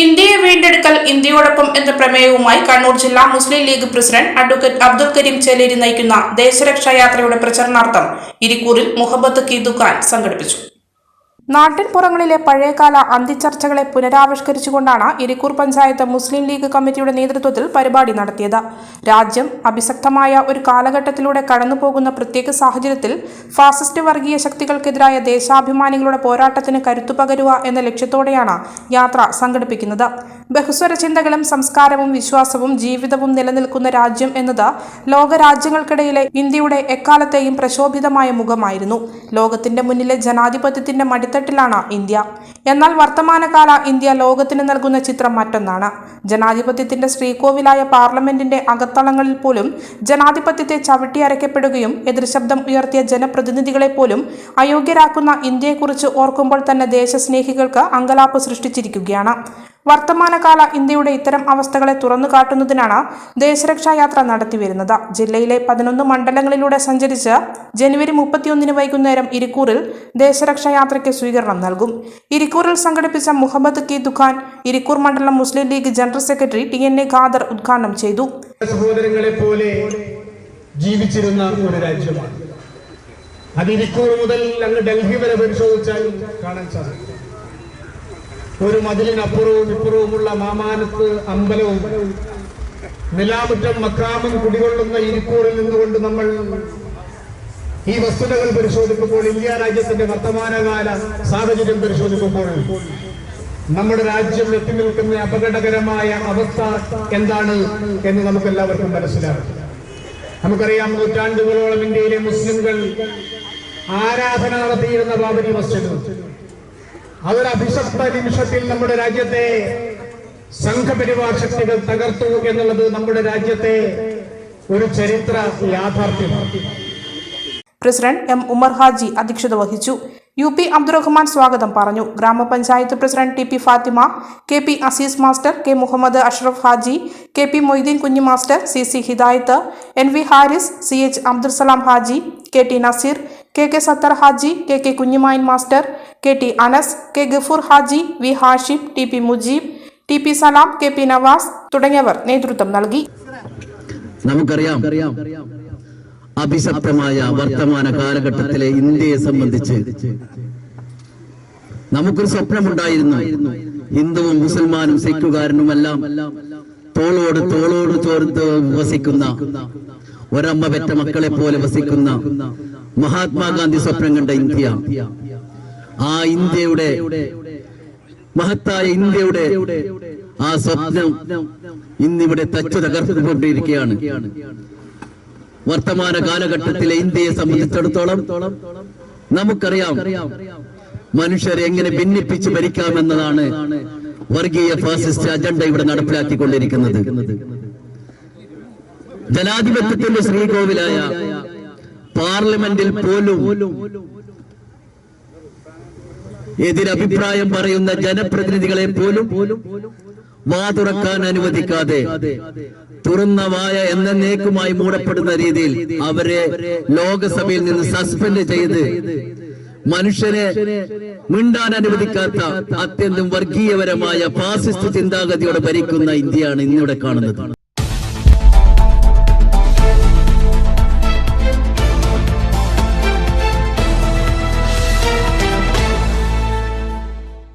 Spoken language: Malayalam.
ഇന്ത്യയെ വീണ്ടെടുക്കൽ ഇന്ത്യയോടൊപ്പം എന്ന പ്രമേയവുമായി കണ്ണൂർ ജില്ലാ Muslim League president advocate Abdul Karim Cheleri നയിക്കുന്ന ദേശരക്ഷാ യാത്രയുടെ പ്രചരണാർത്ഥം ഇരിക്കൂറിൽ മുഹബത്ത് കീദുഖാൻ സംഘടിപ്പിച്ചു. നാട്ടിൻപുറങ്ങളിലെ പഴയകാല അന്തിച്ചർച്ചകളെ പുനരാവിഷ്കരിച്ചുകൊണ്ടാണ് ഇരിക്കൂർ പഞ്ചായത്ത് മുസ്ലിം ലീഗ് കമ്മിറ്റിയുടെ നേതൃത്വത്തിൽ പരിപാടി നടത്തിയത്. രാജ്യം അഭിസക്തമായ ഒരു കാലഘട്ടത്തിലൂടെ കടന്നുപോകുന്ന പ്രത്യേക സാഹചര്യത്തിൽ ഫാസിസ്റ്റ് വർഗീയ ശക്തികൾക്കെതിരായ ദേശാഭിമാനികളുടെ പോരാട്ടത്തിന് കരുത്തു പകരുക എന്ന ലക്ഷ്യത്തോടെയാണ് യാത്ര സംഘടിപ്പിക്കുന്നത്. ബഹുസ്വര ചിന്തകളും സംസ്കാരവും വിശ്വാസവും ജീവിതവും നിലനിൽക്കുന്ന രാജ്യം എന്നത് ലോകരാജ്യങ്ങൾക്കിടയിലെ ഇന്ത്യയുടെ എക്കാലത്തെയും പ്രശോഭിതമായ മുഖമായിരുന്നു. ലോകത്തിന്റെ മുന്നിലെ ജനാധിപത്യത്തിന്റെ മടിത്തട്ടിലാണ് ഇന്ത്യ. എന്നാൽ വർത്തമാനകാല ഇന്ത്യ ലോകത്തിന് നൽകുന്ന ചിത്രം മറ്റൊന്നാണ്. ജനാധിപത്യത്തിന്റെ ശ്രീകോവിലായ പാർലമെന്റിന്റെ അകത്തളങ്ങളിൽ പോലും ജനാധിപത്യത്തെ ചവിട്ടിയരയ്ക്കപ്പെടുകയും എതിർശബ്ദം ഉയർത്തിയ ജനപ്രതിനിധികളെ പോലും അയോഗ്യരാക്കുന്ന ഇന്ത്യയെക്കുറിച്ച് ഓർക്കുമ്പോൾ തന്നെ ദേശസ്നേഹികൾക്ക് അങ്കലാപ്പ് സൃഷ്ടിച്ചിരിക്കുകയാണ്. വർത്തമാനകാല ഇന്ത്യയുടെ ഇത്തരം അവസ്ഥകളെ തുറന്നു കാട്ടുന്നതിനാണ് ദേശരക്ഷാ യാത്ര നടത്തിവരുന്നത്. ജില്ലയിലെ പതിനൊന്ന് മണ്ഡലങ്ങളിലൂടെ സഞ്ചരിച്ച് ജനുവരി മുപ്പത്തിയൊന്നിന് വൈകുന്നേരം ഇരിക്കൂറിൽ ദേശരക്ഷാ യാത്രയ്ക്ക് സ്വീകരണം നൽകും. ഇരിക്കൂറിൽ സംഘടിപ്പിച്ച മുഹമ്മദ് കെ ദുഖാൻ ഇരിക്കൂർ മണ്ഡലം Muslim League general secretary T N A Khader ഉദ്ഘാടനം ചെയ്തു. സഹോദരങ്ങളെ പോലെ ജീവിച്ചിരുന്ന ഒരു രാജ്യമാണ്. അത് ഇരിക്കൂർ മുതൽ അങ്ങ് ഡൽഹി വരെ പരിശോധിച്ചാൽ കാണാൻ സാധിക്കും. ഒരു മതിലിനപ്പുറവും ഇപ്പുറവുമുള്ള മാമാനത്ത് അമ്പലവും നിലാമുറ്റം മക്കാമും കുടികൊള്ളുന്ന ഇരിക്കൂറിൽ നിന്നുകൊണ്ട് നമ്മൾ ഈ വസ്തുതകൾ പരിശോധിക്കുമ്പോൾ ഇന്ത്യ രാജ്യത്തിന്റെ വർത്തമാനകാല സാഹചര്യം പരിശോധിക്കുമ്പോൾ നമ്മുടെ രാജ്യം എത്തി നിൽക്കുന്ന അപകടകരമായ അവസ്ഥ എന്താണ് എന്ന് നമുക്ക് എല്ലാവർക്കും മനസ്സിലാകും. നമുക്കറിയാം നൂറ്റാണ്ടുകളോളം ഇന്ത്യയിലെ മുസ്ലിംകൾ ആരാധന നടത്തിയിരുന്ന ബാബരി മസ്ജിദ്. അതൊരു അഭിശക്ത നിമിഷത്തിൽ നമ്മുടെ രാജ്യത്തെ സംഘപരിവാർ ശക്തികൾ തകർത്തു എന്നുള്ളത് നമ്മുടെ രാജ്യത്തെ ഒരു ചരിത്ര യാഥാർത്ഥ്യമാണ്. പ്രസിഡന്റ് എം ഉമർ ഹാജി അധ്യക്ഷത വഹിച്ചു. യു പി അബ്ദുറഹ്മാൻ സ്വാഗതം പറഞ്ഞു. ഗ്രാമപഞ്ചായത്ത് president T P Fathima K P Azeez master K Muhammad Ashraf Haji K P Moideen Kunhi master C C Hidayath N V Haris C H Abdulsalam Haji K T Naseer K K Sathar Haji K K Kunhumayan master K T Anas K Gafoor Haji V Hashim T P Mujeeb T P Salam K P Navas തുടങ്ങിയവർ നേതൃത്വം നൽകി. നമുക്കറിയാം. അഭിശക്തമായ വർത്തമാന കാലഘട്ടത്തിലെ ഇന്ത്യയെ സംബന്ധിച്ച് നമുക്കൊരു സ്വപ്നമുണ്ടായിരുന്നു. ഹിന്ദുവും മുസൽമാനും സിഖുകാരനുമെല്ലാം തോളോട് തോളോട് ചോർത്ത് വസിക്കുന്ന ഒരമ്മ പെറ്റ മക്കളെ പോലെ വസിക്കുന്ന മഹാത്മാഗാന്ധി സ്വപ്നം കണ്ട ഇന്ത്യ. ആ ഇന്ത്യയുടെ മഹത്തായ ഇന്ത്യയുടെ ആ സ്വപ്നം ഇന്നിവിടെ തച്ചു തകർത്തുകൊണ്ടിരിക്കുകയാണ്. വർത്തമാന കാലഘട്ടത്തിലെ ഇന്ത്യയെ സംബന്ധിച്ചിടത്തോളം നമുക്കറിയാം മനുഷ്യരെ എങ്ങനെ ഭിന്നിപ്പിച്ച് ഭരിക്കാമെന്നതാണ് വർഗീയ ഫാസിസ്റ്റ് അജണ്ട ഇവിടെ നടപ്പിലാക്കിക്കൊണ്ടിരിക്കുന്നത്. ജനാധിപത്യത്തിന്റെ ശ്രീകോവിലായ പാർലമെന്റിൽ പോലും എതിരഭിപ്രായം പറയുന്ന ജനപ്രതിനിധികളെ പോലും വാതുറക്കാൻ അനുവദിക്കാതെ തുറന്ന വായ എന്നേക്കുമായി മൂടപ്പെടുന്ന രീതിയിൽ അവരെ ലോകസഭയിൽ നിന്ന് സസ്പെൻഡ് ചെയ്ത് മനുഷ്യനെ മിണ്ടാൻ അനുവദിക്കാത്ത അത്യന്തം വർഗീയപരമായ ഫാസിസ്റ്റ് ചിന്താഗതിയോടെ ഭരിക്കുന്ന ഇന്ത്യയാണ് ഇന്നിവിടെ കാണുന്നത്.